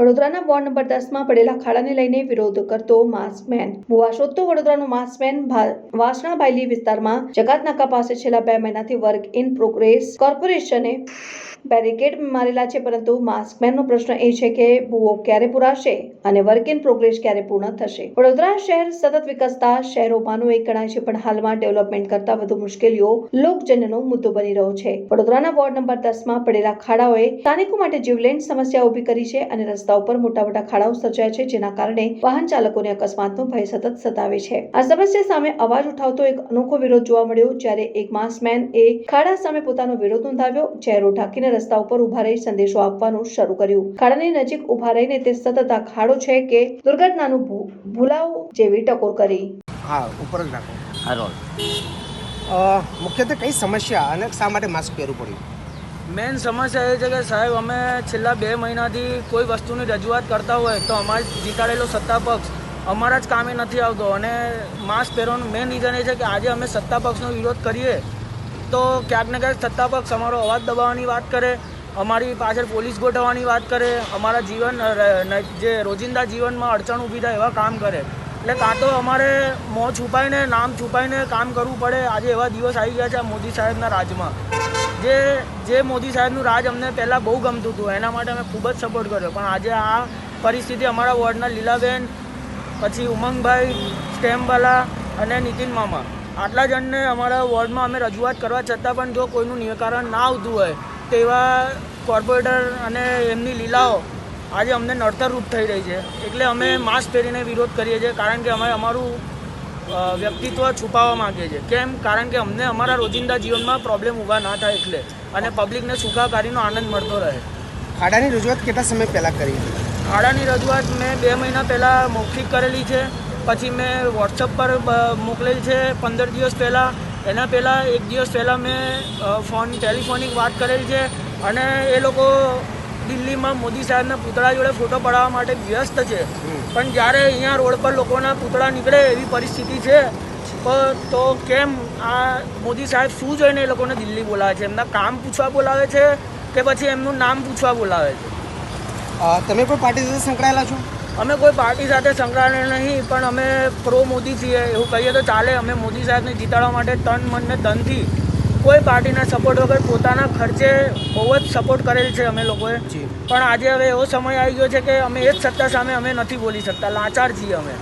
વડોદરાના ward number દસમાં પડેલા ખાડાને લઈને વિરોધ કરતો માસ્કમેન. ભુવા શોધતો વડોદરાનો માસ્કમેન વાસણા બાયલી વિસ્તારમાં જકાત નાકા પાસે છેલ્લા બે મહિનાથી વર્ક ઇન પ્રોગ્રેસ કોર્પોરેશને બેરિકેડ મારેલા છે, પરંતુ માસ્કમેનનો પ્રશ્ન એ છે કે ભૂવો ક્યારે પૂરાશે અને વર્ક ઇન પ્રોગ્રેસ ક્યારે પૂર્ણ થશે? વડોદરા શહેર સતત વિકસતા શહેરોમાંનું એક ગણાય છે, પણ હાલમાં ડેવલપમેન્ટ કરતા વધુ મુશ્કેલીઓ લોકજનનો મુદ્દો બની રહ્યો છે. વડોદરાના વોર્ડ નંબર દસમાં પડેલા ખાડાઓએ સ્થાનિકો માટે જીવલેણ સમસ્યા ઊભી કરી છે અને રસ્તા ઉપર મોટા મોટા ખાડાઓ સર્જાય છે, જેના કારણે વાહન ચાલકોને અકસ્માતનો ભય સતત સતાવે છે. આ સમસ્યા સામે અવાજ ઉઠાવતો એક અનોખો વિરોધ જોવા મળ્યો, જ્યારે એક માસ્કમેન એ ખાડા સામે પોતાનો વિરોધ નોંધાવ્યો, ચહેરો ઢાંકીને રસ્તા ઉપર ઊભા રહી સંદેશો આપવાનું શરૂ કર્યું. ખાડાની નજીક ઊભા રહીને તે સતત આ ખાડો છે કે દુર્ઘટનાનું ભૂલાવો જેવી ટકોર કરી. હા ઉપર જ રાખો. હા રોલ. અ, મુખ્યત્વે કઈ સમસ્યા અને શા માટે માસ્ક પહેરવું પડ્યું? મેઇન સમસ્યા એ છે કે સાહેબ અમે છેલ્લા બે મહિનાથી કોઈ વસ્તુની રજૂઆત કરતા હોય તો અમારે જીતાડેલો સત્તા પક્ષ અમારા જ કામે નથી આવતો. અને માસ્ક પહેરવાનું મેઇન રીઝન એ છે કે આજે અમે સત્તા પક્ષનો વિરોધ કરીએ તો ક્યાંક ને ક્યાંક સત્તા પક્ષ અમારો અવાજ દબાવવાની વાત કરે, અમારી પાછળ પોલીસ ગોઠવવાની વાત કરે, અમારા જીવન જે રોજિંદા જીવનમાં અડચણ ઊભી થાય એવા કામ કરે. એટલે કાં તો અમારે મોં છુપાઈને, નામ છુપાઈને કામ કરવું પડે, આજે એવા દિવસ આવી ગયા છે મોદી સાહેબના રાજમાં. જે જે મોદી સાહેબનું રાજ અમને પહેલાં બહુ ગમતું હતું, એના માટે અમે ખૂબ જ સપોર્ટ કર્યો. પણ આજે આ પરિસ્થિતિ અમારા વોર્ડના લીલાબેન, પછી ઉમંગભાઈ, સ્ટેમવાલા અને નીતિન મામા. આટલા જણને અમારા વોર્ડમાં અમે રજૂઆત કરવા છતાં પણ જો કોઈનું નિરાકરણ ના આવતું હોય તેવા કોર્પોરેટર અને એમની લીલાઓ આજે અમને નડતરરૂપ થઈ રહી છે. એટલે અમે માસ્ક પહેરીને વિરોધ કરીએ છીએ કારણ કે અમે અમારું વ્યક્તિત્વ છુપાવવા માંગીએ છીએ. કેમ? કારણ કે અમને અમારા રોજિંદા જીવનમાં પ્રોબ્લેમ ઊભા ના થાય એટલે. અને પબ્લિકને સુખાકારીનો આનંદ મળતો રહે. ખાડાની રજૂઆત કેટલા સમય પહેલાં કરી? ખાડાની રજૂઆત મેં બે મહિના પહેલાં મૌખિક કરેલી છે. પછી મેં વોટ્સઅપ પર મોકલેલી છે પંદર દિવસ પહેલાં. એના પહેલાં એક દિવસ પહેલાં મેં ફોન ટેલિફોનિક વાત કરેલી છે અને એ લોકો દિલ્હીમાં મોદી સાહેબના પૂતળા જોડે ફોટો પડાવવા માટે વ્યસ્ત છે. પણ જ્યારે અહીંયા રોડ પર લોકોના પૂતળા નીકળે એવી પરિસ્થિતિ છે તો કેમ આ મોદી સાહેબ શું જોઈને એ લોકોને દિલ્હી બોલાવે છે? એમના કામ પૂછવા બોલાવે છે કે પછી એમનું નામ પૂછવા બોલાવે છે? તમે પણ પાર્ટી સાથે સંકળાયેલા છો? અમે કોઈ પાર્ટી સાથે સંકળાયેલા નહીં પણ અમે પ્રો મોદી છીએ. એવું કહીએ તો ચાલે. અમે મોદી સાહેબને જીતાડવા માટે તન મન ને ધનથી કોઈ પાર્ટીના સપોર્ટ વગર પોતાના ખર્ચે બહુ જ સપોર્ટ કરેલ છે અમે લોકોએ. પણ આજે હવે એવો સમય આવી ગયો છે કે અમે એ જ સત્તા સામે અમે નથી બોલી શકતા. લાચાર છીએ અમે.